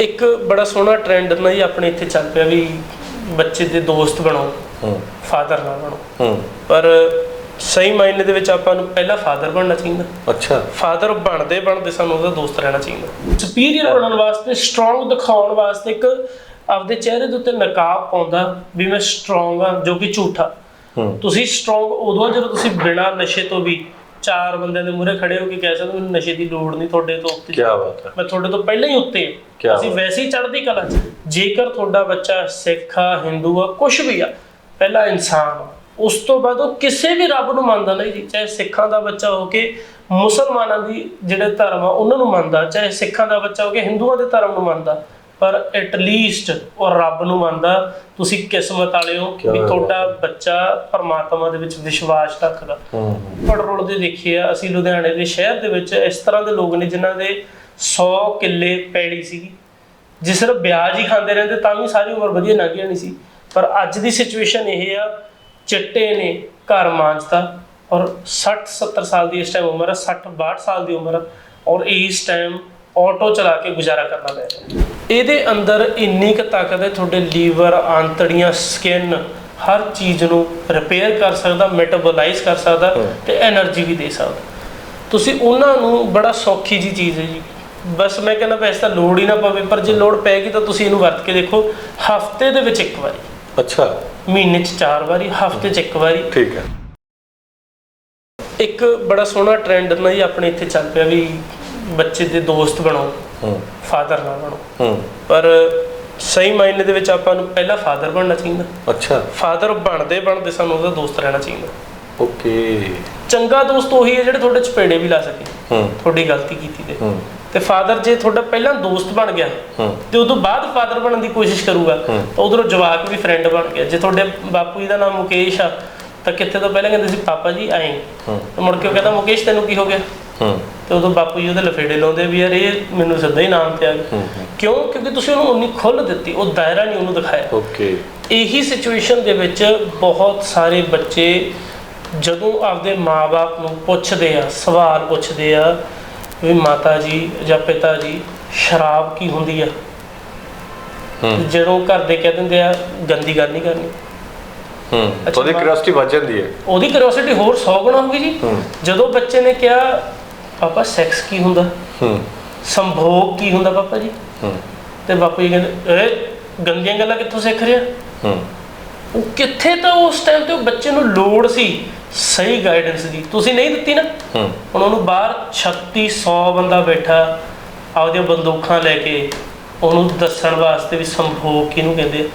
ਇੱਕ ਬੜਾ ਸੋਹਣਾ ਟ੍ਰੈਂਡ ਨਾ ਜੀ ਆਪਣੇ ਇੱਥੇ ਚੱਲ ਪਿਆ ਵੀ ਬੱਚੇ ਦੇ ਦੋਸਤ ਬਣੋ ਹੂੰ। ਫਾਦਰ ਨਾ ਬਣੋ। ਹੂੰ। ਪਰ ਸਹੀ ਮਾਇਨੇ ਦੇ ਵਿੱਚ ਆਪਾਂ ਨੂੰ ਪਹਿਲਾਂ ਫਾਦਰ ਬਣਨਾ ਚਾਹੀਦਾ। ਅੱਛਾ। ਫਾਦਰ ਬਣਦੇ ਬਣਦੇ ਸਾਨੂੰ ਉਹਦਾ ਦੋਸਤ ਰਹਿਣਾ ਚਾਹੀਦਾ। ਸੁਪੀਰੀਅਰ ਬਣਨ ਵਾਸਤੇ ਸਟਰੋਂਗ ਦਿਖਾਉਣ ਵਾਸਤੇ ਇੱਕ ਆਪਦੇ ਚਿਹਰੇ ਦੇ ਉੱਤੇ ਨਕਾਬ ਪਾਉਂਦਾ ਵੀ ਮੈਂ ਸਟਰੋਂਗ ਆ ਜੋ ਕਿ ਝੂਠਾ। ਤੁਸੀਂ ਸਟਰੋਂਗ ਉਦੋਂ ਜਦੋਂ ਤੁਸੀਂ ਬਿਨਾਂ ਨਸ਼ੇ ਤੋਂ ਵੀ ਚਾਰ ਬੰਦਿਆਂ ਦੇ ਮੂਹਰੇ ਖੜੇ ਹੋ ਕੇ ਕਹਿ ਸਕਦੇ ਮੈਨੂੰ ਨਸ਼ੇ ਦੀ ਲੋੜ ਨਹੀਂ ਤੁਹਾਡੇ ਤੋਂ ਉੱਤੇ ਕੀ ਬਾਤ ਹੈ ਮੈਂ ਤੁਹਾਡੇ ਤੋਂ ਪਹਿਲਾਂ ਹੀ ਉੱਤੇ ਹਾਂ। ਅਸੀਂ। ਵੈਸੇ ਹੀ ਚੜ੍ਹਦੀ ਕਲਾ 'ਚ ਜੇਕਰ ਤੁਹਾਡਾ ਬੱਚਾ ਸਿੱਖ ਆ ਹਿੰਦੂ ਆ ਕੁਝ ਵੀ ਆ ਪਹਿਲਾ ਇਨਸਾਨ ਉਸ ਤੋਂ ਬਾਅਦ ਉਹ ਕਿਸੇ ਵੀ ਰੱਬ ਨੂੰ ਮੰਨਦਾ ਨਹੀਂ ਜੀ ਚਾਹੇ ਸਿੱਖਾਂ ਦਾ ਬੱਚਾ ਹੋ ਕੇ ਮੁਸਲਮਾਨਾਂ ਦੀ ਜਿਹੜੇ ਧਰਮ ਆ ਉਹਨਾਂ ਨੂੰ ਮੰਨਦਾ ਚਾਹੇ ਸਿੱਖਾਂ ਦਾ ਬੱਚਾ ਹੋ ਕੇ ਹਿੰਦੂਆਂ ਦੇ ਧਰਮ ਨੂੰ ਮੰਨਦਾ ਪਰ ਐਟ ਲੀਸਟ ਉਹ ਰੱਬ ਨੂੰ ਮੰਨਦਾ ਤੁਸੀਂ ਕਿਸਮਤ ਵਾਲੇ ਹੋ ਵੀ ਬਾਤ ਤੁਹਾਡਾ ਬੱਚਾ ਪਰਮਾਤਮਾ ਦੇ ਵਿੱਚ ਵਿਸ਼ਵਾਸ ਰੱਖਦਾ। ਹੂੰ ਪੜਰੋਲ ਦੇ ਦੇਖਿਆ ਅਸੀਂ ਲੁਧਿਆਣੇ ਦੇ ਸ਼ਹਿਰ ਦੇ ਵਿੱਚ ਇਸ ਤਰ੍ਹਾਂ ਦੇ ਲੋਕ ਨੇ ਜਿਨ੍ਹਾਂ ਦੇ 100 ਕਿੱਲੇ ਪੈੜੀ ਸੀਗੀ ਜੇ ਸਿਰਫ ਵਿਆਜ ਹੀ ਖਾਂਦੇ ਰਹਿੰਦੇ ਤਾਂ ਵੀ ਸਾਰੀ ਉਮਰ ਵਧੀਆ ਲੰਘ ਜਾਣੀ ਸੀ। ਪਰ ਅੱਜ ਦੀ ਸਿਚੁਏਸ਼ਨ ਇਹ ਆ ਚਿੱਟੇ ਨੇ ਘਰ ਮਾਂਜਦਾ ਔਰ 60 70 ਸਾਲ ਦੀ ਇਸ ਟਾਈਮ ਉਮਰ ਹੈ 60 62 ਸਾਲ ਦੀ ਉਮਰ ਔਰ ਇਸ ਟਾਈਮ ਆਟੋ ਚਲਾ ਕੇ ਗੁਜ਼ਾਰਾ ਕਰਨਾ ਪੈ ਰਿਹਾ। ਇਹਦੇ ਅੰਦਰ ਇੰਨੀ ਕੁ ਤਾਕਤ ਹੈ ਤੁਹਾਡੇ ਲੀਵਰ ਆਂਤੜੀਆਂ ਸਕਿਨ ਹਰ ਚੀਜ਼ ਨੂੰ ਰਿਪੇਅਰ ਕਰ ਸਕਦਾ ਮੈਟਾਬੋਲਾਈਜ਼ ਕਰ ਸਕਦਾ ਤੇ એનર્ਜੀ ਵੀ ਦੇ ਸਕਦਾ। ਤੁਸੀਂ ਉਹਨਾਂ ਨੂੰ ਬੜਾ ਸੌਖੀ ਜੀ ਚੀਜ਼ ਹੈ ਜੀ। ਬਸ ਮੈਂ ਕਹਿੰਦਾ ਵੈਸੇ ਤਾਂ ਲੋੜ ਹੀ ਨਾ ਪਵੇ ਪਰ ਜੇ ਲੋੜ ਪੈਗੀ ਤਾਂ ਤੁਸੀਂ ਇਹਨੂੰ ਵਰਤ ਕੇ ਦੇਖੋ ਹਫ਼ਤੇ ਦੇ ਵਿੱਚ ਇੱਕ ਵਾਰੀ। ਅੱਛਾ। ਮਹੀਨੇ 'ਚ ਚਾਰ ਵਾਰੀ ਹਫ਼ਤੇ 'ਚ ਇੱਕ ਵਾਰੀ। ਠੀਕ ਹੈ। ਇੱਕ ਬੜਾ ਸੋਹਣਾ ਟ੍ਰੈਂਡ ਨਾ ਜੀ ਆਪਣੇ ਇੱਥੇ ਚੱਲ ਪਿਆ ਵੀ ਬੱਚੇ ਦੇ ਦੋਸਤ ਬਣਾਓ ਫਾਦਰ ਨਾ ਬਣੋ। ਪਰ ਸਹੀ ਮਾਇਨੇ ਦੇ ਵਿੱਚ ਆਪਾਂ ਨੂੰ ਪਹਿਲਾਂ ਫਾਦਰ ਬਣਨਾ ਚਾਹੀਦਾ। ਅੱਛਾ। ਫਾਦਰ ਬਣਦੇ ਬਣਦੇ ਸਾਨੂੰ ਉਹਦਾ ਦੋਸਤ ਰਹਿਣਾ ਚਾਹੀਦਾ। ਓਕੇ। ਚੰਗਾ ਦੋਸਤ ਉਹੀ ਹੈ ਜਿਹੜੇ ਤੁਹਾਡੇ ਚਪੇੜੇ ਵੀ ਲਾ ਸਕੇ। ਹੂੰ। ਤੁਹਾਡੀ ਗਲਤੀ ਕੀਤੀ ਤੇ। ਤੇ ਫਾਦਰ ਜੇ ਤੁਹਾਡਾ ਪਹਿਲਾਂ ਦੋਸਤ ਬਣ ਗਿਆ ਤੇ ਉਦੋਂ ਬਾਅਦ ਫਾਦਰ ਬਣਨ ਦੀ ਕੋਸ਼ਿਸ਼ ਕਰੂਗਾ। ਤਾਂ ਉਧਰੋਂ ਜਵਾਕ ਵੀ ਫਰੈਂਡ ਬਣ ਗਿਆ ਜੇ ਤੁਹਾਡੇ ਬਾਪੂ ਜੀ ਦਾ ਨਾਮ ਮੁਕੇਸ਼ ਆ ਤਾਂ ਕਿੱਥੇ ਤੋਂ ਪਹਿਲਾਂ ਕਹਿੰਦੇ ਸੀ ਪਾਪਾ ਜੀ ਆਏ ਮੁੜ ਕੇ ਕਹਿੰਦਾ ਮੁਕੇਸ਼ ਤੈਨੂੰ ਕੀ ਹੋ ਗਿਆ? ਹੂੰ। ਤੇ ਉਦੋਂ ਬਾਪੂ ਜੀ ਉਹਦੇ ਲਫੇੜੇ ਲਾਉਂਦੇ ਵੀ ਯਾਰ ਇਹ ਮੈਨੂੰ ਸਿੱਧਾ ਹੀ ਨਾਮ ਤੇ ਆ ਗਿਆ ਹੂੰ ਹੂੰ। ਕਿਉਂ? ਕਿਉਂਕਿ ਤੁਸੀਂ ਉਹਨੂੰ ਉਨੀ ਖੁੱਲ ਦਿੱਤੀ ਉਹ ਦਾਇਰਾ ਨਹੀਂ ਉਹਨੂੰ ਦਿਖਾਇਆ। ਓਕੇ। ਇਹੀ ਸਿਚੁਏਸ਼ਨ ਦੇ ਵਿੱਚ ਬਹੁਤ ਸਾਰੇ ਬੱਚੇ ਜਦੋਂ ਆਪਦੇ ਮਾਪੇ ਨੂੰ ਪੁੱਛਦੇ ਆ ਸਵਾਲ ਪੁੱਛਦੇ ਆ ਵੀ ਮਾਤਾ ਜੀ ਜਾਂ ਪਿਤਾ ਜੀ ਸ਼ਰਾਬ ਕੀ ਹੁੰਦੀ ਆ? ਹੂੰ। ਜਦੋਂ ਘਰ ਦੇ ਕਹਿ ਦਿੰਦੇ ਆ ਗੰਦੀ ਗੱਲ ਨਹੀਂ ਕਰਨੀ। ਹੂੰ। ਬਾ- ਕਿਉਰਿਓਸਿਟੀ ਵੱਜ ਜਾਂਦੀ ਹੈ। ਉਹਦੀ ਕਿਉਰਿਓਸਿਟੀ ਹੋਰ 100 ਗੁਣਾ ਹੋਊਗੀ ਜੀ। ਹੂੰ। ਜਦੋਂ ਬੱਚੇ ਨੇ ਕਿਹਾ ਪਾਪਾ ਸੈਕਸ ਕੀ ਹੁੰਦਾ? ਹੂੰ। ਸੰਭੋਗ ਕੀ ਹੁੰਦਾ ਪਾਪਾ ਜੀ? ਹੂੰ। ਤੇ ਬਾਪੂ ਜੀ ਕਹਿੰਦੇ ਏ ਗੰਦੀਆਂ ਗੱਲਾਂ ਕਿੱਥੋਂ ਸਿੱਖ ਰਿਹਾ? ਹੂੰ। ਉਹ ਕਿੱਥੇ ਤਾਂ ਉਸ ਟਾਈਮ ਤੇ ਉਹ ਬੱਚੇ ਨੂੰ ਲੋੜ ਸੀ ਸਹੀ ਗਾਈਡੈਂਸ ਦੀ। ਤੁਸੀਂ ਨਹੀਂ ਦਿੱਤੀ ਨਾ? ਹੂੰ। ਹੁਣ ਉਹਨੂੰ ਬਾਹਰ 3600 ਬੰਦਾ ਬੈਠਾ ਆਪਦੀਆਂ ਬੰਦੂਕਾਂ ਲੈ ਕੇ ਉਹਨੂੰ ਦੱਸਣ ਵਾਸਤੇ ਵੀ ਸੰਭੋਗ ਕਿਹਨੂੰ ਕਹਿੰਦੇ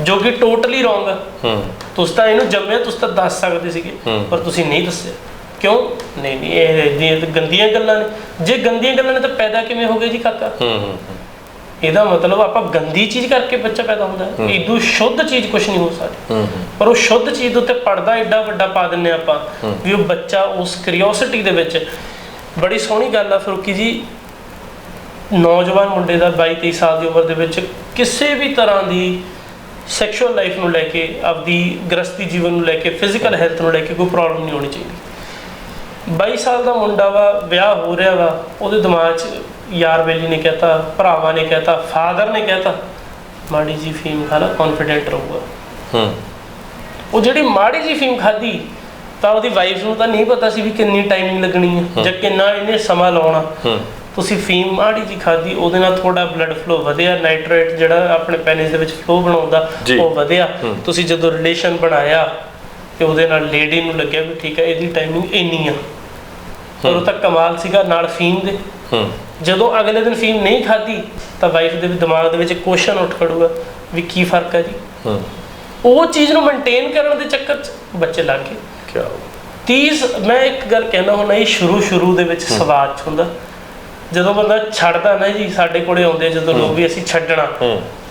ਜੋ ਕਿ ਟੋਟਲੀ ਰੋਂਗ ਆ। ਹੂੰ। ਤੁਸੀਂ ਤਾਂ ਇਹਨੂੰ ਜੰਮਿਆ ਤੁਸੀਂ ਤਾਂ ਦੱਸ ਸਕਦੇ ਸੀਗੇ। ਪਰ ਤੁਸੀਂ ਨਹੀਂ ਦੱਸਿਆ। ਕਿਉਂ? ਨਹੀਂ ਨਹੀਂ ਇਹ ਇਹਦੀਆਂ ਗੰਦੀਆਂ ਗੱਲਾਂ ਨੇ। ਜੇ ਗੰਦੀਆਂ ਗੱਲਾਂ ਨੇ ਤਾਂ ਪੈਦਾ ਕਿਵੇਂ ਹੋ ਗਏ ਜੀ ਕਾਕਾ? ਹੂੰ ਹੂੰ ਇਹਦਾ ਮਤਲਬ ਆਪਾਂ ਗੰਦੀ ਚੀਜ਼ ਕਰਕੇ ਬੱਚਾ ਪੈਦਾ ਹੁੰਦਾ ਇਦੋਂ ਸ਼ੁੱਧ ਚੀਜ਼ ਕੁਝ ਨਹੀਂ ਹੋ ਸਕਦੀ। ਪਰ ਉਹ ਸ਼ੁੱਧ ਚੀਜ਼ ਦੇ ਉੱਤੇ ਪੜਦਾ ਐਡਾ ਵੱਡਾ ਪਾ ਦਿੰਨੇ ਆਪਾਂ ਵੀ ਉਹ ਬੱਚਾ ਉਸ ਕਿਉਰਿਓਸਿਟੀ ਦੇ ਵਿੱਚ ਬੜੀ ਸੋਹਣੀ ਗੱਲ ਆ ਫਰੂਕੀ ਜੀ। ਨੌਜਵਾਨ ਮੁੰਡੇ ਦਾ 22 23 ਸਾਲ ਦੀ ਉਮਰ ਦੇ ਵਿੱਚ ਕਿਸੇ ਵੀ ਤਰ੍ਹਾਂ ਦੀ ਸੈਕਸ਼ੂਅਲ ਲਾਈਫ ਨੂੰ ਲੈ ਕੇ ਆਪਦੀ ਗ੍ਰਸਤੀ ਜੀਵਨ ਨੂੰ ਲੈ ਕੇ ਫਿਜ਼ੀਕਲ ਹੈਲਥ ਨੂੰ ਲੈ ਕੇ ਕੋਈ ਪ੍ਰੋਬਲਮ ਨਹੀਂ ਹੋਣੀ ਚਾਹੀਦੀ। 22 ਸਾਲ ਦਾ ਮੁੰਡਾ ਵਾ ਵਿਆਹ ਹੋ ਰਿਹਾ ਵਾ ਉਹਦੇ ਦਿਮਾਗ 'ਚ ਯਾਰ ਬੇਲੀ ਨੇ ਕਹਤਾ ਭਰਾਵਾਂ ਨੇ ਕਹਤਾ ਫਾਦਰ ਨੇ ਕਹਤਾ ਮਾੜੀ ਜੀ ਫੀਮ ਖਾ ਲਾ ਕੌਨਫੀਡੈਂਟ ਰਹੂਗਾ। ਹੂੰ। ਉਹ ਜਿਹੜੀ ਮਾੜੀ ਜੀ ਫੀਮ ਖਾਧੀ ਤਾਂ ਉਹਦੀ ਵਾਈਫ ਨੂੰ ਤਾਂ ਨਹੀਂ ਪਤਾ ਸੀ ਵੀ ਕਿੰਨੀ ਟਾਈਮਿੰਗ ਲੱਗਣੀ ਹੈ। ਜਾਂ ਕਿੰਨਾ ਇਹਨੇ ਸਮਾਂ ਲਾਉਣਾ। ਹੂੰ। ਤੁਸੀਂ ਫੀਮ ਮਾੜੀ ਜੀ ਖਾਧੀ ਉਹਦੇ ਨਾਲ ਤੁਹਾਡਾ ਬਲੱਡ ਫਲੋ ਵਧਿਆ ਨਾਈਟ੍ਰੇਟ ਜਿਹੜਾ ਆਪਣੇ ਪੈਨਿਸ ਦੇ ਵਿੱਚ ਫਲੋ ਬਣਾਉਂਦਾ। ਉਹ ਵਧਿਆ। ਤੁਸੀਂ ਜਦੋਂ ਰਿਲੇਸ਼ਨ ਬਣਾਇਆ ਤੇ ਉਹਦੇ ਨਾਲ ਲੇਡੀ ਨੂੰ ਲੱਗਿਆ ਵੀ ਠੀਕ ਹੈ ਇਹਦੀ ਟਾਈਮਿੰਗ ਇੰਨੀ ਆ। ਤਾਂ ਕਮਾਲ ਸੀਗਾ ਨਾਲ ਫੀਮ ਦੇ। ਹੂੰ। ਜਦੋਂ ਅਗਲੇ ਦਿਨ ਫੀਮ ਨਹੀਂ ਖਾਧੀ ਤਾਂ ਵਾਈਫ ਦੇ ਵੀ ਦਿਮਾਗ ਦੇ ਵਿੱਚ ਕੁਐਸਚਨ ਉੱਠ ਖੜੂਗਾ ਵੀ ਕੀ ਫ਼ਰਕ ਹੈ ਜੀ? ਹੂੰ। ਉਹ ਚੀਜ਼ ਨੂੰ ਮੇਨਟੇਨ ਕਰਨ ਦੇ ਚੱਕਰ 'ਚ ਬੱਚੇ ਲੱਗ ਗਏ। ਕੀ 30 ਮੈਂ ਇੱਕ ਗੱਲ ਕਹਿਣਾ ਹੁੰਦਾ ਇਹ ਸ਼ੁਰੂ ਸ਼ੁਰੂ ਦੇ ਵਿੱਚ ਸਵਾਦ 'ਚ ਹੁੰਦਾ। ਜਦੋਂ ਬੰਦਾ ਛੱਡਦਾ ਨਾ ਜੀ ਸਾਡੇ ਕੋਲੇ ਆਉਂਦੇ ਜਦੋਂ ਲੋਕ ਵੀ ਅਸੀਂ ਛੱਡਣਾ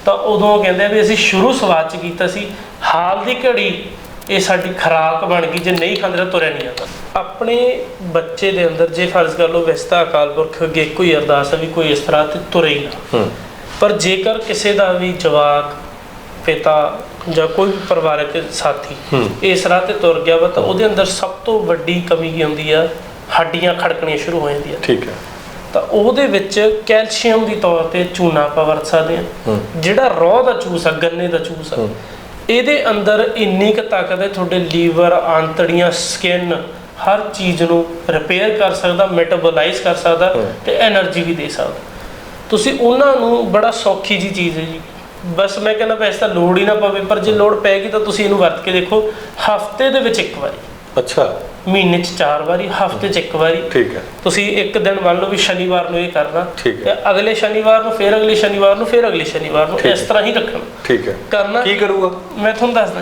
ਤਾਂ ਉਦੋਂ ਕਹਿੰਦੇ ਵੀ ਅਸੀਂ ਸ਼ੁਰੂ ਸਵਾਦ 'ਚ ਕੀਤਾ ਸੀ ਹਾਲ ਦੀ ਘੜੀ ਇਹ ਸਾਡੀ ਖਰਾਕ ਬਣ ਗਈ ਜੇ ਨਹੀਂ ਖਾਂਦੇ ਤਾਂ ਤੁਰਿਆ ਨਹੀਂ ਜਾਂਦਾ। ਆਪਣੇ ਬੱਚੇ ਦੇ ਅੰਦਰ ਜੇ ਫਰਜ਼ ਕਰ ਲਓ ਵੈਸੇ ਤਾਂ ਅਕਾਲ ਪੁਰਖ ਅੱਗੇ ਕੋਈ ਅਰਦਾਸ ਵੀ ਕੋਈ ਇਸ ਤਰ੍ਹਾਂ ਤੇ ਤੁਰੇ ਹੀ ਨਾ। ਪਰ ਜੇਕਰ ਕਿਸੇ ਦਾ ਵੀ ਜਵਾਕ ਪਿਤਾ ਜਾਂ ਕੋਈ ਵੀ ਪਰਿਵਾਰਕ ਸਾਥੀ। ਇਸ ਰਾਹ ਤੇ ਤੁਰ ਗਿਆ ਵਾ ਤਾਂ ਉਹਦੇ ਅੰਦਰ ਸਭ ਤੋਂ ਵੱਡੀ ਕਮੀ ਕੀ ਹੁੰਦੀ ਆ? ਹੱਡੀਆਂ ਖੜਕਣੀਆਂ ਸ਼ੁਰੂ ਹੋ ਜਾਂਦੀਆਂ। ਠੀਕ ਹੈ। ਤਾਂ ਉਹਦੇ ਵਿੱਚ ਕੈਲਸ਼ੀਅਮ ਦੀ ਤੌਰ ਤੇ ਚੂਨਾ ਆਪਾਂ ਵਰਤ ਸਕਦੇ ਹੂੰ। ਜਿਹੜਾ ਰੋਹ ਦਾ ਜੂਸ ਆ ਗੰਨੇ ਦਾ ਜੂਸ ਆ। ਇਹਦੇ ਅੰਦਰ ਇੰਨੀ ਕੁ ਤਾਕਤ ਹੈ ਤੁਹਾਡੇ ਲੀਵਰ ਆਂਤੜੀਆਂ ਸਕਿਨ ਹਰ ਚੀਜ਼ ਨੂੰ ਰਿਪੇਅਰ ਕਰ ਸਕਦਾ ਮੈਟਾਬੋਲਾਈਜ਼ ਕਰ ਸਕਦਾ ਤੇ એનર્ਜੀ ਵੀ ਦੇ ਸਕਦਾ। ਤੁਸੀਂ ਉਹਨਾਂ ਨੂੰ ਬੜਾ ਸੌਖੀ ਜੀ ਚੀਜ਼ ਹੈ ਜੀ। ਬਸ ਮੈਂ ਕਹਿੰਦਾ ਵੈਸੇ ਤਾਂ ਲੋੜ ਹੀ ਨਾ ਪਵੇ ਪਰ ਜੇ ਲੋੜ ਪੈਗੀ ਤਾਂ ਤੁਸੀਂ ਇਹਨੂੰ ਵਰਤ ਕੇ ਦੇਖੋ ਹਫ਼ਤੇ ਦੇ ਵਿੱਚ ਇੱਕ ਵਾਰੀ। ਅੱਛਾ। ਮਹੀਨੇ 'ਚ ਚਾਰ ਵਾਰੀ ਹਫ਼ਤੇ 'ਚ ਇੱਕ ਵਾਰੀ। ਠੀਕ ਹੈ। ਤੁਸੀਂ ਇੱਕ ਦਿਨ ਮੰਨ ਲਓ ਵੀ ਸ਼ਨੀਵਾਰ ਨੂੰ ਇਹ ਕਰਨਾ। ਠੀਕ ਹੈ। ਅਗਲੇ ਸ਼ਨੀਵਾਰ ਨੂੰ ਫਿਰ ਅਗਲੇ ਸ਼ਨੀਵਾਰ ਨੂੰ ਫਿਰ ਅਗਲੇ ਸ਼ਨੀਵਾਰ ਨੂੰ। ਇਸ। ਤਰ੍ਹਾਂ ਹੀ ਰੱਖਣਾ। ਠੀਕ ਹੈ। ਕਰਨਾ ਕੀ ਕਰੂਗਾ? ਮੈਂ ਤੁਹਾਨੂੰ ਦੱਸਦਾ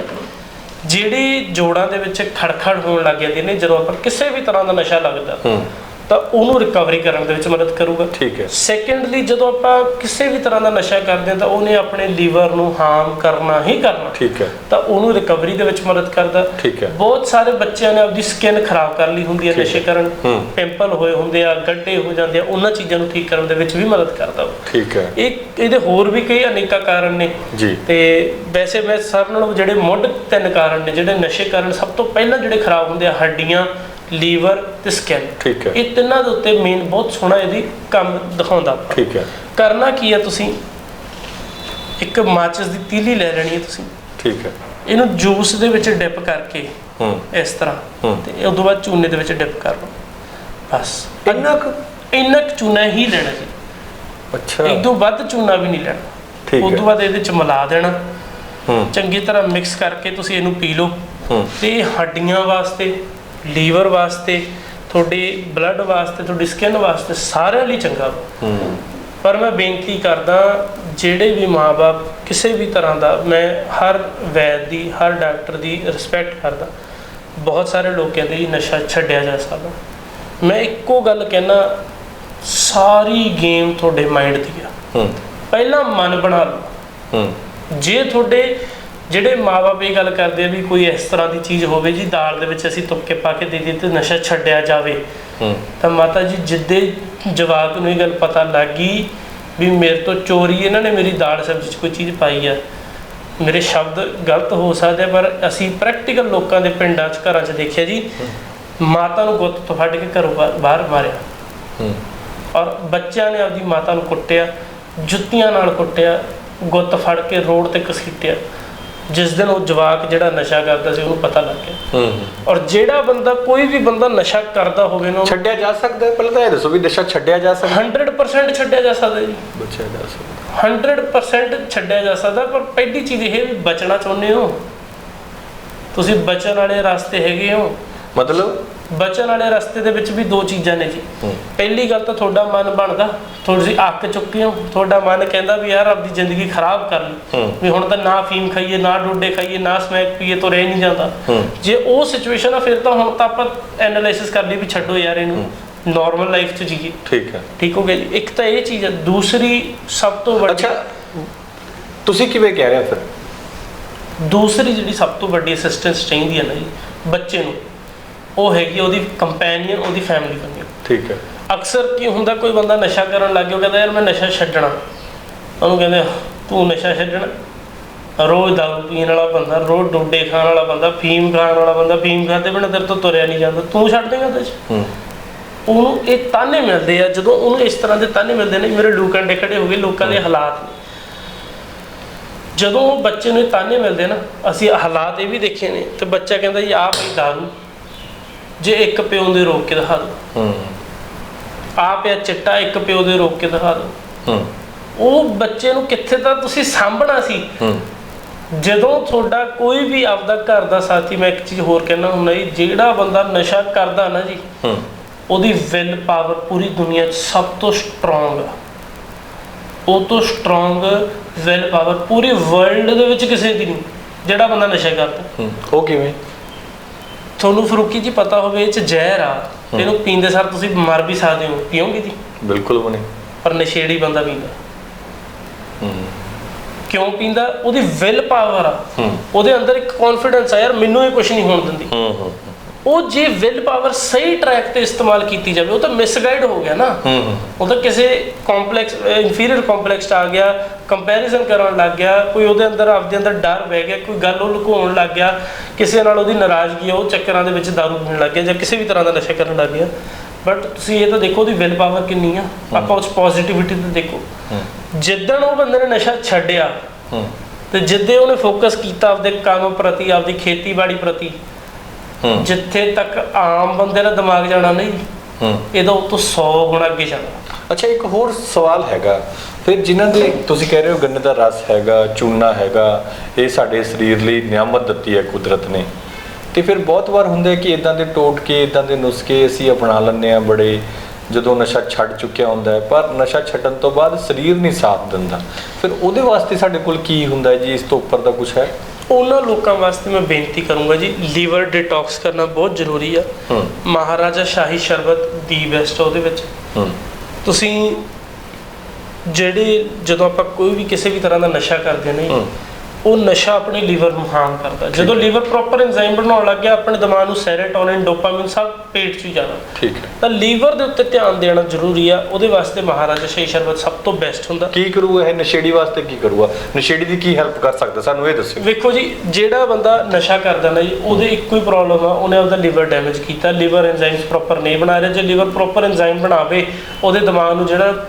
ਜਿਹੜੀ ਜੋੜਾਂ ਦੇ ਵਿੱਚ ਖੜਖੜ ਹੋਣ ਲੱਗ ਜਾਂਦੀ ਨੇ ਜਦੋਂ ਆਪਾਂ ਕਿਸੇ ਵੀ ਤਰ੍ਹਾਂ ਦਾ ਨਸ਼ਾ ਲੱਗਦਾ ਹੂੰ। ਤਾਂ ਉਹਨੂੰ ਰਿਕਵਰੀ ਕਰਨ ਦੇ ਵਿੱਚ ਮਦਦ ਕਰੂਗਾ। ਠੀਕ ਹੈ। ਸੈਕੰਡਲੀ ਜਦੋਂ ਆਪਾਂ ਕਿਸੇ ਵੀ ਤਰ੍ਹਾਂ ਦਾ ਨਸ਼ਾ ਕਰਦੇ ਹਾਂ ਤਾਂ ਉਹਨੇ ਆਪਣੇ ਲੀਵਰ ਨੂੰ ਹਾਰਮ ਕਰਨਾ ਹੀ ਕਰਨਾ। ਠੀਕ ਹੈ। ਤਾਂ ਉਹਨੂੰ ਰਿਕਵਰੀ ਦੇ ਵਿੱਚ ਮਦਦ ਕਰਦਾ। ਠੀਕ ਹੈ। ਬਹੁਤ ਸਾਰੇ ਬੱਚਿਆਂ ਨੇ ਆਪਣੀ ਸਕਿਨ ਖਰਾਬ ਕਰ ਲਈ ਹੁੰਦੀ ਹੈ। ਨਸ਼ੇ ਕਰਨ। ਪਿੰਪਲ ਹੋਏ ਹੁੰਦੇ ਆ ਗੱਡੇ ਹੋ ਜਾਂਦੇ ਆ ਉਹਨਾਂ ਚੀਜ਼ਾਂ ਨੂੰ ਠੀਕ ਕਰਨ ਦੇ ਵਿੱਚ ਵੀ ਮਦਦ ਕਰਦਾ ਠੀਕ ਹੈ। ਇਹ ਇਹਦੇ ਹੋਰ ਵੀ ਕਈ ਅਨੇਕਾਂ ਕਾਰਨ ਨੇ। ਜੀ। ਤੇ ਵੈਸੇ ਮੈਂ ਸਭ ਨਾਲੋਂ ਜਿਹੜੇ ਮੁੱਢ ਤਿੰਨ ਕਾਰਨ ਨੇ ਜਿਹੜੇ ਨਸ਼ੇ ਕਾਰਨ ਸਭ ਤੋਂ ਪਹਿਲਾਂ ਜਿਹੜੇ ਖਰਾਬ ਹੁੰਦੇ ਆ ਹੱਡੀਆਂ ਲੀਵਰ ਤੇ ਸਕਿਨ। ਠੀਕ ਹੈ। ਇਹ ਤਿੰਨਾਂ ਦੇ ਉੱਤੇ ਮੇਨ ਬਹੁਤ ਸੋਹਣਾ ਇਹਦੀ ਕੰਮ ਦਿਖਾਉਂਦਾ ਠੀਕ ਹੈ। ਕਰਨਾ ਕੀ ਹੈ ਤੁਸੀਂ? ਇੱਕ ਮਾਚਿਸ ਦੀ ਤੀਲੀ ਲੈ ਲੈਣੀ ਹੈ ਤੁਸੀਂ। ਠੀਕ ਹੈ। ਇਹਨੂੰ ਜੂਸ ਦੇ ਵਿੱਚ ਡਿਪ ਕਰਕੇ ਹੂੰ। ਇਸ ਤਰ੍ਹਾਂ। ਹੂੰ। ਤੇ ਉਸ ਤੋਂ ਬਾਅਦ ਚੂਨੇ ਦੇ ਵਿੱਚ ਡਿਪ ਕਰ ਲਓ। ਬਸ। ਇੰਨਾ ਕੁ? ਇੰਨਾ ਕੁ ਚੂਨਾ ਹੀ ਲੈਣਾ ਜੀ। ਅੱਛਾ। ਇੱਕ ਤੋਂ ਵੱਧ ਚੂਨਾ ਵੀ ਨਹੀਂ ਲੈਣਾ। ਠੀਕ ਉਸ ਤੋਂ ਹੈ ਬਾਅਦ ਇਹਦੇ ਚ ਮਿਲਾ ਦੇਣਾ। ਹੂੰ। ਚੰਗੀ ਤਰ੍ਹਾਂ ਮਿਕਸ ਕਰਕੇ ਤੁਸੀਂ ਇਹਨੂੰ ਪੀ ਲਓ। ਹੂੰ। ਤੇ ਹੱਡੀਆਂ ਵਾਸਤੇ ਲੀਵਰ ਵਾਸਤੇ ਤੁਹਾਡੇ ਬਲੱਡ ਵਾਸਤੇ ਤੁਹਾਡੀ ਸਕਿਨ ਵਾਸਤੇ ਸਾਰਿਆਂ ਲਈ ਚੰਗਾ। ਹੂੰ। ਪਰ ਮੈਂ ਬੇਨਤੀ ਕਰਦਾ ਜਿਹੜੇ ਵੀ ਮਾਪੇ ਕਿਸੇ ਵੀ ਤਰ੍ਹਾਂ ਦਾ ਮੈਂ ਹਰ ਵੈਦ ਦੀ ਹਰ ਡਾਕਟਰ ਦੀ ਰਿਸਪੈਕਟ ਕਰਦਾ। ਬਹੁਤ ਸਾਰੇ ਲੋਕ ਕਹਿੰਦੇ ਜੀ ਨਸ਼ਾ ਛੱਡਿਆ ਜਾ ਸਕਦਾ। ਮੈਂ ਇੱਕੋ ਗੱਲ ਕਹਿਣਾ ਸਾਰੀ ਗੇਮ ਤੁਹਾਡੇ ਮਾਈਂਡ ਦੀ ਆ। ਹੂੰ। ਪਹਿਲਾਂ ਮਨ ਬਣਾ ਲਓ। ਹੂੰ। ਜੇ ਤੁਹਾਡੇ ਜਿਹੜੇ ਮਾਪੇ ਇਹ ਗੱਲ ਕਰਦੇ ਆ ਵੀ ਕੋਈ ਇਸ ਤਰ੍ਹਾਂ ਦੀ ਚੀਜ਼ ਹੋਵੇ ਜੀ ਦਾਲ ਦੇ ਵਿੱਚ ਅਸੀਂ ਤੁਪਕੇ ਪਾ ਕੇ ਦੇ ਦਿੱਤੇ ਤੇ ਨਸ਼ਾ ਛੱਡਿਆ ਜਾਵੇ। ਤਾਂ ਮਾਤਾ ਜੀ ਜਿੱਦੇ ਜਵਾਕ ਨੂੰ ਇਹ ਗੱਲ ਪਤਾ ਲੱਗ ਵੀ ਮੇਰੇ ਤੋਂ ਚੋਰੀ ਇਹਨਾਂ ਨੇ ਮੇਰੀ ਦਾਲ ਸਬਜ਼ੀ 'ਚ ਕੋਈ ਚੀਜ਼ ਪਾਈ ਆ। ਮੇਰੇ ਸ਼ਬਦ ਗਲਤ ਹੋ ਸਕਦੇ ਪਰ ਅਸੀਂ ਪ੍ਰੈਕਟੀਕਲ ਲੋਕਾਂ ਦੇ ਪਿੰਡਾਂ 'ਚ ਘਰਾਂ 'ਚ ਦੇਖਿਆ ਜੀ ਮਾਤਾ ਨੂੰ ਗੁੱਤ ਤੋਂ ਫੜ ਕੇ ਘਰੋਂ ਬਾਹਰ ਮਾਰਿਆ। ਔਰ ਬੱਚਿਆਂ ਨੇ ਆਪਦੀ ਮਾਤਾ ਨੂੰ ਕੁੱਟਿਆ ਜੁੱਤੀਆਂ ਨਾਲ ਕੁੱਟਿਆ ਗੁੱਤ ਫੜ ਕੇ ਰੋਡ ਤੇ ਘਸੀਟਿਆ। ਜਿਸ ਦਿਨ ਉਹ ਜਵਾਕ ਜਿਹੜਾ ਨਸ਼ਾ ਕਰਦਾ ਸੀ ਉਹਨੂੰ ਪਤਾ ਲੱਗ ਗਿਆ। ਹੂੰ। ਔਰ ਜਿਹੜਾ ਬੰਦਾ ਕੋਈ ਵੀ ਬੰਦਾ ਨਸ਼ਾ ਕਰਦਾ ਹੋਵੇ ਨਾ ਉਹਨੂੰ ਛੱਡਿਆ ਜਾ ਸਕਦਾ ਹੈ। ਪਹਿਲਾਂ ਤਾਂ ਇਹ ਦੱਸੋ ਵੀ ਨਸ਼ਾ ਛੱਡਿਆ ਜਾ ਸਕਦਾ 100% ਛੱਡਿਆ ਜਾ ਸਕਦਾ ਜੀ। ਬਚਿਆ ਜਾ ਸਕਦਾ। 100% ਛੱਡਿਆ ਜਾ ਸਕਦਾ ਪਰ ਪਹਿਲੀ ਚੀਜ਼ ਇਹ ਵੀ ਬਚਣਾ ਚਾਹੁੰਦੇ ਹੋ। ਤੁਸੀਂ ਬਚਣ ਵਾਲੇ ਰਸਤੇ ਹੈਗੇ ਹੋ। ਮਤਲਬ? ਬਚਣ ਵਾਲੇ ਰਸਤੇ ਦੇ ਵਿੱਚ ਵੀ ਦੋ ਚੀਜ਼ਾਂ ਨੇ ਜੀ। ਪਹਿਲੀ ਗੱਲ ਤਾਂ ਤੁਹਾਡਾ ਮਨ ਬਣਦਾ ਤੁਸੀਂ ਅੱਕ ਚੁੱਕੇ ਹੋ ਤੁਹਾਡਾ ਮਨ ਕਹਿੰਦਾ ਵੀ ਯਾਰ ਆਪਦੀ ਜ਼ਿੰਦਗੀ ਖਰਾਬ ਕਰ ਲਈ। ਵੀ ਹੁਣ ਤਾਂ ਨਾ ਫੀਮ ਖਾਈਏ ਨਾ ਡੋਡੇ ਖਾਈਏ ਨਾ ਸਮੈਕ ਪੀਏ ਤਾਂ ਰਹਿ ਨਹੀਂ ਜਾਂਦਾ। ਜੇ ਉਹ ਸਿਚੁਏਸ਼ਨ ਆ ਫਿਰ ਤਾਂ ਹੁਣ ਤਾਂ ਆਪਾਂ ਐਨਾਲਾਈਸਿਸ ਕਰ ਲਈ ਵੀ ਛੱਡੋ ਯਾਰ ਇਹਨੂੰ। ਨਾਰਮਲ ਲਾਈਫ 'ਚ ਜੀਏ। ਠੀਕ ਹੈ। ਠੀਕ ਹੋ ਗਿਆ ਜੀ। ਇੱਕ ਤਾਂ ਇਹ ਚੀਜ਼ ਹੈ ਦੂਸਰੀ ਸਭ ਤੋਂ ਵੱਡੀ ਅੱਛਾ ਤੁਸੀਂ ਕਿਵੇਂ ਕਹਿ ਰਹੇ ਹੋ ਫਿਰ? ਦੂਸਰੀ ਜਿਹੜੀ ਸਭ ਤੋਂ ਵੱਡੀ ਅਸਿਸਟੈਂਸ ਚਾਹੀਦੀ ਹੈ ਨਾ ਜੀ ਬੱਚੇ ਨੂੰ। ਉਹ ਹੈਗੀ ਉਹਦੀ ਕੰਪੈਨੀਅਨ ਉਹਦੀ ਫੈਮਿਲੀ ਬਣੀ ਠੀਕ ਹੈ। ਅਕਸਰ ਕੀ ਹੁੰਦਾ ਕੋਈ ਬੰਦਾ ਨਸ਼ਾ ਕਰਨ ਲੱਗ ਗਿਆ ਕਹਿੰਦਾ ਯਾਰ ਮੈਂ ਨਸ਼ਾ ਛੱਡਣਾ। ਉਹਨੂੰ ਕਹਿੰਦੇ ਤੂੰ ਨਸ਼ਾ ਛੱਡਣਾ। ਰੋਜ਼ ਦਾਰੂ ਪੀਣ ਵਾਲਾ ਬੰਦਾ ਰੋਜ਼ ਡੋਡੇ ਖਾਣ ਵਾਲਾ ਬੰਦਾ ਫੀਮ ਖਾਣ ਵਾਲਾ ਬੰਦਾ ਫੀਮ ਖਾਦੇ ਬਿਨਾਂ ਤੇਰੇ ਤੋਂ ਤੁਰਿਆ ਨਹੀਂ ਜਾਂਦਾ। ਤੂੰ ਛੱਡ ਦੇਂਗਾ 'ਚ? ਹੂੰ। ਉਹਨੂੰ ਇਹ ਤਾਨੇ ਮਿਲਦੇ ਆ ਜਦੋਂ ਉਹਨੂੰ ਇਸ ਤਰ੍ਹਾਂ ਦੇ ਤਾਨੇ ਮਿਲਦੇ ਨੇ ਮੇਰੇ ਲੋਕਾਂ ਦੇ ਖੜੇ ਹੋ ਗਏ ਲੋਕਾਂ ਦੇ ਹਾਲਾਤ ਜਦੋਂ ਉਹ ਬੱਚੇ ਨੂੰ ਤਾਨੇ ਮਿਲਦੇ ਨਾ ਅਸੀਂ ਹਾਲਾਤ ਇਹ ਵੀ ਦੇਖੇ ਨੇ ਤੇ ਬੱਚਾ ਕਹਿੰਦਾ ਜੀ ਆਹ ਭਈ ਦਾਰੂ ਜੇ ਇੱਕ ਪਿਓ ਦੇ ਰੋਕ ਕੇ ਦਿਖਾ ਦਿਓ ਹੂੰ। ਆ ਪਿਆ ਚਿੱਟਾ ਇੱਕ ਪਿਓ ਦੇ ਰੋਕ ਕੇ ਦਿਖਾ ਦਿਓ ਹੂੰ। ਉਹ ਬੱਚੇ ਨੂੰ ਕਿੱਥੇ ਤਾਂ ਤੁਸੀਂ ਸਾਂਭਣਾ ਸੀ। ਹੂੰ। ਜਦੋਂ ਤੁਹਾਡਾ ਕੋਈ ਵੀ ਆਪਦਾ ਘਰ ਦਾ ਸਾਥੀ ਮੈਂ ਇੱਕ ਚੀਜ਼ ਹੋਰ ਕਹਿਣਾ ਹੁੰਦਾ ਜੀ ਜਿਹੜਾ ਬੰਦਾ ਨਸ਼ਾ ਕਰਦਾ ਨਾ ਜੀ ਹੂੰ। ਉਹਦੀ ਵਿਲ ਪਾਵਰ ਪੂਰੀ ਦੁਨੀਆ 'ਚ ਸਭ ਤੋਂ ਸਟਰੋਂਗ ਆ। ਉਹ ਤੋਂ ਸਟਰੋਂਗ ਵਿਲ ਪਾਵਰ ਪੂਰੀ ਵਰਲਡ ਦੇ ਵਿੱਚ ਕਿਸੇ ਦੀ ਨਹੀਂ ਜਿਹੜਾ ਬੰਦਾ ਨਸ਼ਾ ਕਰਦਾ। ਹੂੰ। ਉਹ ਕਿਵੇਂ? ਤੁਹਾਨੂੰ ਫਰੂਕੀ ਜੀ ਪਤਾ ਹੋਵੇ ਇਹ 'ਚ ਜ਼ਹਿਰ ਆ। ਇਹਨੂੰ ਪੀਂਦੇ ਸਾਰ ਤੁਸੀਂ ਮਰ ਵੀ ਸਕਦੇ ਹੋ। ਪੀਓਗੇ ਜੀ? ਬਿਲਕੁਲ ਬਣੇ ਪਰ ਨਸ਼ੇੜੀ ਬੰਦਾ ਪੀਂਦਾ। ਕਿਉਂ ਪੀਂਦਾ? ਉਹਦੀ ਵਿਲ ਪਾਵਰ ਆ। ਉਹਦੇ ਅੰਦਰ ਇੱਕ ਕੌਨਫੀਡੈਂਸ ਆ ਯਾਰ ਮੈਨੂੰ ਇਹ ਕੁਝ ਨਹੀਂ ਹੋਣ ਦਿੰਦੀ। ਹੂੰ ਹੂੰ। ਉਹ ਜੇ ਵਿਲ ਪਾਵਰ ਸਹੀ ਟਰੈਕ ਤੇ ਇਸਤੇਮਾਲ ਕੀਤੀ ਜਾਵੇ ਉਹ ਤਾਂ ਮਿਸਗਾਈਡ ਹੋ ਗਿਆ ਨਾ। ਉਹ ਤਾਂ ਕਿਸੇ ਕੰਪਲੈਕਸ ਇਨਫੀਰੀਅਰ ਕੰਪਲੈਕਸ ਆ ਗਿਆ ਕੰਪੈਰੀਜ਼ਨ ਕਰਨ ਲੱਗ ਗਿਆ ਕੋਈ ਉਹਦੇ ਅੰਦਰ ਆਪਦੇ ਅੰਦਰ ਡਰ ਬਹਿ ਗਿਆ ਕੋਈ ਗੱਲ ਉਹ ਲੁਕਾਉਣ ਲੱਗ ਗਿਆ ਕਿਸੇ ਨਾਲ ਉਹਦੀ ਨਾਰਾਜ਼ਗੀ ਉਹ ਚੱਕਰਾਂ ਦੇ ਵਿੱਚ ਦਾਰੂ ਪੀਣ ਲੱਗ ਗਿਆ ਜਾਂ ਕਿਸੇ ਵੀ ਤਰ੍ਹਾਂ ਦਾ ਨਸ਼ਾ ਕਰਨ ਲੱਗ ਗਿਆ। ਬਟ ਤੁਸੀਂ ਇਹ ਤਾਂ ਦੇਖੋ ਉਹਦੀ ਵਿਲ ਪਾਵਰ ਕਿੰਨੀ ਆ। ਆਪਾਂ ਉਸ ਪੋਜ਼ਿਟਿਵਿਟੀ ਤੇ ਦੇਖੋ। ਜਿੱਦਣ ਉਹ ਬੰਦੇ ਨੇ ਨਸ਼ਾ ਛੱਡਿਆ ਤੇ ਜਿੱਦੇ ਉਹਨੇ ਫੋਕਸ ਕੀਤਾ ਆਪਦੇ ਕੰਮ ਪ੍ਰਤੀ ਆਪਦੀ ਖੇਤੀਬਾੜੀ ਪ੍ਰਤੀ ਜਿੱਥੇ ਤੱਕ ਆਮ ਬੰਦੇ ਦਾ ਦਿਮਾਗ ਜਾਣਾ ਨਹੀਂ ਹੂੰ। ਇਹਦਾ ਉਹ ਤੋਂ 100 ਗੁਣਾ ਅੱਗੇ ਜਾਣਾ ਅੱਛਾ ਇੱਕ ਹੋਰ ਸਵਾਲ ਹੈਗਾ। ਫਿਰ ਜਿਨ੍ਹਾਂ ਦੇ ਤੁਸੀਂ ਕਹਿ ਰਹੇ ਹੋ ਗੰਨੇ ਦਾ ਰਸ ਹੈਗਾ ਚੂਨਾ ਹੈਗਾ ਇਹ ਸਾਡੇ ਸਰੀਰ ਲਈ ਨਿਆਮਤ ਦਿੱਤੀ ਹੈ ਕੁਦਰਤ ਨੇ। ਤੇ ਫਿਰ ਬਹੁਤ ਵਾਰ ਹੁੰਦਾ ਕਿ ਇਦਾਂ ਦੇ ਟੋਟਕੇ ਇਦਾਂ ਦੇ ਨੁਸਖੇ ਅਸੀਂ ਅਪਣਾ ਲੈਂਦੇ ਆ ਬੜੇ ਜਦੋਂ ਨਸ਼ਾ ਛੱਡ ਚੁੱਕਿਆ ਹੁੰਦਾ ਹੈ ਪਰ ਨਸ਼ਾ ਛੱਡਣ ਤੋਂ ਬਾਅਦ ਸਰੀਰ ਨਹੀਂ ਸਾਥ ਦਿੰਦਾ। ਫਿਰ ਉਹਦੇ ਵਾਸਤੇ ਸਾਡੇ ਕੋਲ ਕੀ ਹੁੰਦਾ ਜੀ ਇਸ ਤੋਂ ਉੱਪਰ ਦਾ ਕੁਝ ਹੈ? ਉਹਨਾਂ ਲੋਕਾਂ ਵਾਸਤੇ ਮੈਂ ਬੇਨਤੀ ਕਰੂੰਗਾ ਜੀ ਲੀਵਰ ਡਿਟੌਕਸ ਕਰਨਾ ਬਹੁਤ ਜ਼ਰੂਰੀ ਆ। ਮਹਾਰਾਜਾ ਸ਼ਾਹੀ ਸ਼ਰਬਤ ਦੀ ਬੈਸਟ ਉਹਦੇ ਵਿੱਚ। ਤੁਸੀਂ ਜਿਹੜੇ ਜਦੋਂ ਆਪਾਂ ਕੋਈ ਵੀ ਕਿਸੇ ਵੀ ਤਰ੍ਹਾਂ ਦਾ ਨਸ਼ਾ ਕਰਦੇ ਨੇ। ਉਹ ਨਸ਼ਾ ਆਪਣੇ ਲੀਵਰ ਨੂੰ ਹਾਰਮ ਕਰਦਾ। ਜਦੋਂ ਲੀਵਰ ਪ੍ਰੋਪਰ ਐਂਜ਼ਾਈਮ ਬਣਾਉਣ ਲੱਗ ਗਿਆ ਆਪਣੇ ਦਿਮਾਗ ਨੂੰ ਸੈਰੋਟੋਨਿਨ ਡੋਪਾਮਾਈਨ ਸਭ ਪੇਟ 'ਚ ਹੀ ਜਾਣਾ। ਠੀਕ ਹੈ। ਤਾਂ ਲੀਵਰ ਦੇ ਉੱਤੇ ਧਿਆਨ ਦੇਣਾ ਜ਼ਰੂਰੀ ਆ ਉਹਦੇ ਵਾਸਤੇ ਮਹਾਰਾਜਾ ਸ਼ਾਹੀ ਸ਼ਰਬਤ ਸਭ ਤੋਂ ਬੈਸਟ ਹੁੰਦਾ। ਕੀ ਕਰੂਗਾ ਇਹ ਨਸ਼ੇੜੀ ਵਾਸਤੇ ਕੀ ਕਰੂਗਾ? ਨਸ਼ੇੜੀ ਦੀ ਕੀ ਹੈਲਪ ਕਰ ਸਕਦਾ? ਸਾਨੂੰ ਇਹ ਦੱਸਿਓ। ਵੇਖੋ ਜੀ ਜਿਹੜਾ ਬੰਦਾ ਨਸ਼ਾ ਕਰਦਾ ਨਾ ਜੀ ਉਹਦੇ ਇੱਕੋ ਹੀ ਪ੍ਰੋਬਲਮ ਆ ਉਹਨੇ ਆਪਦਾ ਲਿਵਰ ਡੈਮੇਜ ਕੀਤਾ। ਲਿਵਰ ਐਂਜ਼ਾਈਮਸ ਪ੍ਰੋਪਰ ਨਹੀਂ ਬਣਾ ਰਿਹਾ। ਜੇ ਲਿਵਰ ਪ੍ਰੋਪਰ ਐਂਜ਼ਾਈਮ ਬਣਾਵੇ ਉਹਦੇ ਦਿਮਾਗ ਨੂੰ ਜਿਹੜਾ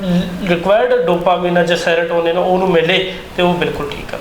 ਰਿਕੁਆਇਰਡ ਡੋਪਾਮਾਈਨ ਜਾਂ ਸੈਰੋਟੋਨਿਨ ਉਹਨੂੰ ਮਿਲੇ ਤੇ ਉਹ ਬਿਲਕੁਲ ਠੀਕ ਆ।